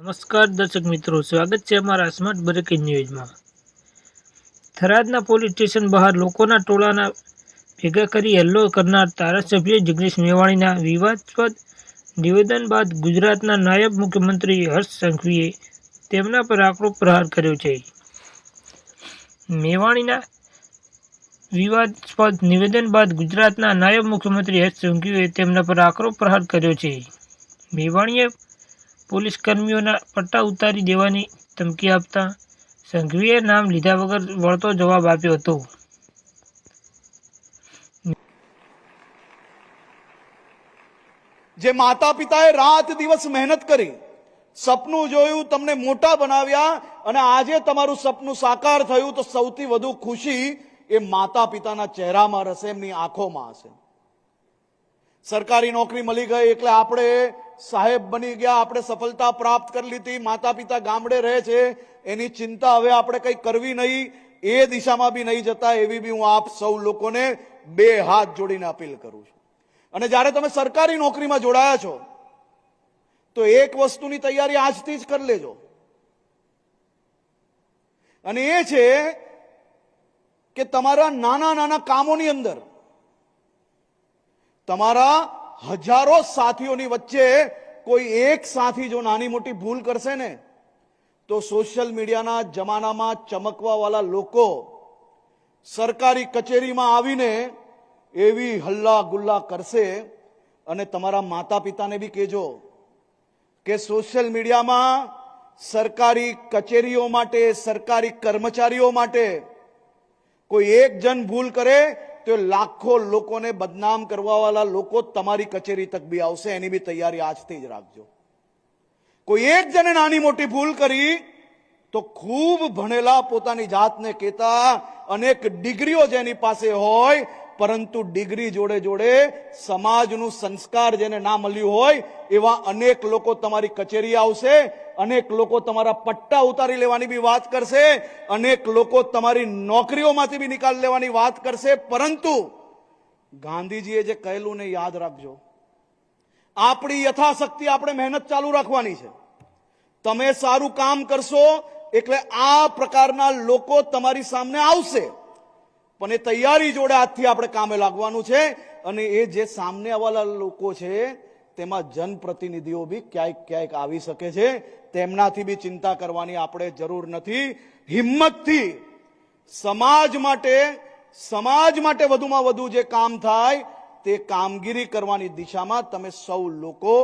નમસ્કાર દર્શક મિત્રો, સ્વાગત છે અમારા સ્માર્ટ બ્રેકિંગ ન્યૂઝમાં થરાદના પોલીસ સ્ટેશન બહાર લોકોના ટોળાના ભેગા કરી હલ્લો કરનાર ધારાસભ્ય જગદીશ મેવાણીના વિવાદસ્પદ નિવેદન બાદ ગુજરાતના નાયબ મુખ્યમંત્રી હર્ષ સંઘવીએ તેમના પર આકરો પ્રહાર કર્યો છે. મેવાણીના વિવાદસ્પદ નિવેદન બાદ ગુજરાતના નાયબ મુખ્યમંત્રી હર્ષ સંઘવીએ તેમના પર આકરો પ્રહાર કર્યો છે. મેવાણીએ પોલીસ કર્મીઓના પટ્ટા ઉતારી દેવાની ધમકી આપતા સંઘવીએ નામ લીધા વગર વળતો જવાબ આપ્યો હતો. જે માતા પિતાએ રાત દિવસ મહેનત કરી, સપનું જોયું, તમને મોટા બનાવ્યા અને આજે તમારું સપનું સાકાર થયું તો સૌથી વધુ ખુશી એ માતા પિતાના ચહેરામાં રહેશે, એમની આંખોમાં હશે. સરકારી નોકરી મળી ગઈ એટલે આપણે સાહેબ બની ગયા, આપણે સફળતા પ્રાપ્ત કરી લીધી માતા પિતા ગામડે રહે છે, એની ચિંતા હવે આપણે કંઈ કરવી નહીં, એ દિશામાં બી નહીં જતા, એવી બી હું આપ સૌ લોકોને બે હાથ જોડીને અપીલ કરું છું. અને જ્યારે તમે સરકારી નોકરીમાં જોડાયા છો, તો એક વસ્તુની તૈયારી આજથી જ કરી લેજો. અને એ છે કે તમારા નાના નાના કામોની અંદર, તમારા હજારો સાથીઓની વચ્ચે કોઈ એક સાથી જો નાની મોટી ભૂલ કરશે ને, તો સોશિયલ મીડિયાના જમાનામાં ચમકવાવાળા લોકો સરકારી કચેરીમાં આવીને એવી હલ્લા ગુલ્લા કરશે અને તમારા માતા પિતાને બી કહેજો કે સોશિયલ મીડિયામાં સરકારી કચેરીઓ માટે, સરકારી કર્મચારીઓ માટે કોઈ એક જણ ભૂલ કરે તો લાખો લોકોને બદનામ કરવાવાળા લોકો તમારી કચેરી તક બી આવશે, એની બી તૈયારી આજથી જ રાખજો. કોઈ એક જણે નાની મોટી ભૂલ કરી, તો ખૂબ ભણેલા પોતાની જાતને કહેતા અનેક ડિગ્રીઓ જેની પાસે હોય, પરંતુ ડિગ્રી જોડે જોડે સમાજનું સંસ્કાર જેને ના મળ્યું હોય, એવા અનેક લોકો તમારી કચેરી આવશે અનેક લોકો તમારા પટ્ટા ઉતારી લેવાની બી વાત કરશે, અનેક લોકો તમારી નોકરીઓમાંથી બી નિકાલ લેવાની વાત કરશે, પરંતુ ગાંધીજીએ જે કહેલું ને યાદ રાખજો. આપણી યથાશક્તિ આપણે મહેનત ચાલુ રાખવાની છે. તમે સારું કામ કરશો એટલે આ પ્રકારના લોકો તમારી સામે આવશે. પણ એ તૈયારી જોડે આજથી આપણે કામે લાગવાનું છે અને એ જે સામને આવેલા લોકો છે તેમાં જનપ્રતિનિધિઓ બી ક્યાંક ક્યાંક આવી શકે છે. તેમનાથી બી ચિંતા કરવાની આપણે જરૂર નથી. હિંમતથી સમાજ માટે સમાજ માટે વધુમાં વધુ જે કામ થાય, તે કામગીરી કરવાની દિશામાં તમે સૌ લોકો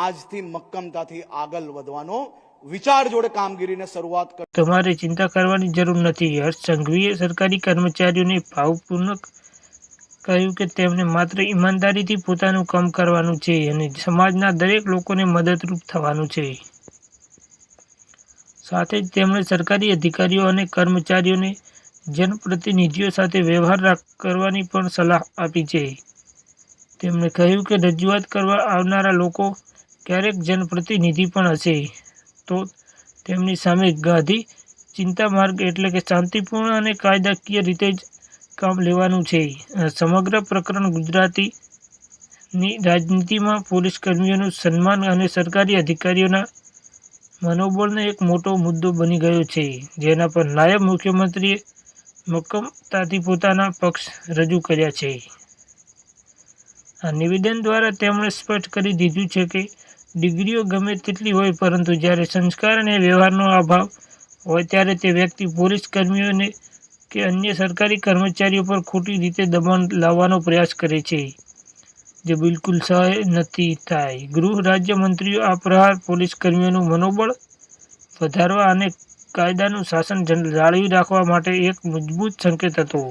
આજથી મક્કમતાથી આગળ વધવાનો વિચાર જોડે કામગીરીને શરૂઆત કરો તમારે ચિંતા કરવાની જરૂર નથી. હર્ષ સંઘવીએ સરકારી કર્મચારીઓને ભાવપૂર્વક કહ્યું કે તેમને માત્ર ઈમાનદારીથી પોતાનું કામ કરવાનું છે અને સમાજના દરેક લોકોને મદદરૂપ થવાનું છે. સાથે જ તેમણે સરકારી અધિકારીઓ અને કર્મચારીઓને જનપ્રતિનિધિઓ સાથે વ્યવહાર કરવાની પણ સલાહ આપી છે. તેમણે કહ્યું કે રજૂઆત કરવા આવનારા લોકો ક્યારેક જનપ્રતિનિધિ પણ હશે. તો તેમની સામે ગાંધી ચિંતા માર્ગ એટલે કે શાંતિપૂર્ણ અને કાયદાકીય રીતે જ કામ લેવાનું છે. સમગ્ર પ્રકરણ ગુજરાતીની રાજનીતિમાં પોલીસ કર્મીઓનું સન્માન અને સરકારી અધિકારીઓના મનોબળનો એક મોટો મુદ્દો બની ગયો છે, જેના પર નાયબ મુખ્યમંત્રીએ મક્કમતાથી પોતાના પક્ષ રજૂ કર્યા છે. આ નિવેદન દ્વારા તેમણે સ્પષ્ટ કરી દીધું છે કે ડિગ્રીઓ ગમે તેટલી હોય પરંતુ જ્યારે સંસ્કાર અને વ્યવહારનો અભાવ હોય ત્યારે તે વ્યક્તિ પોલીસ કર્મીઓને કે અન્ય સરકારી કર્મચારીઓ પર ખોટી રીતે દબાણ લાવવાનો પ્રયાસ કરે છે, જે બિલકુલ સહાય નથી થાય. ગૃહ રાજ્યમંત્રીઓ આ પ્રહાર પોલીસ કર્મીઓનું મનોબળ વધારવા અને કાયદાનું શાસન જાળવી રાખવા માટે એક મજબૂત સંકેત હતો.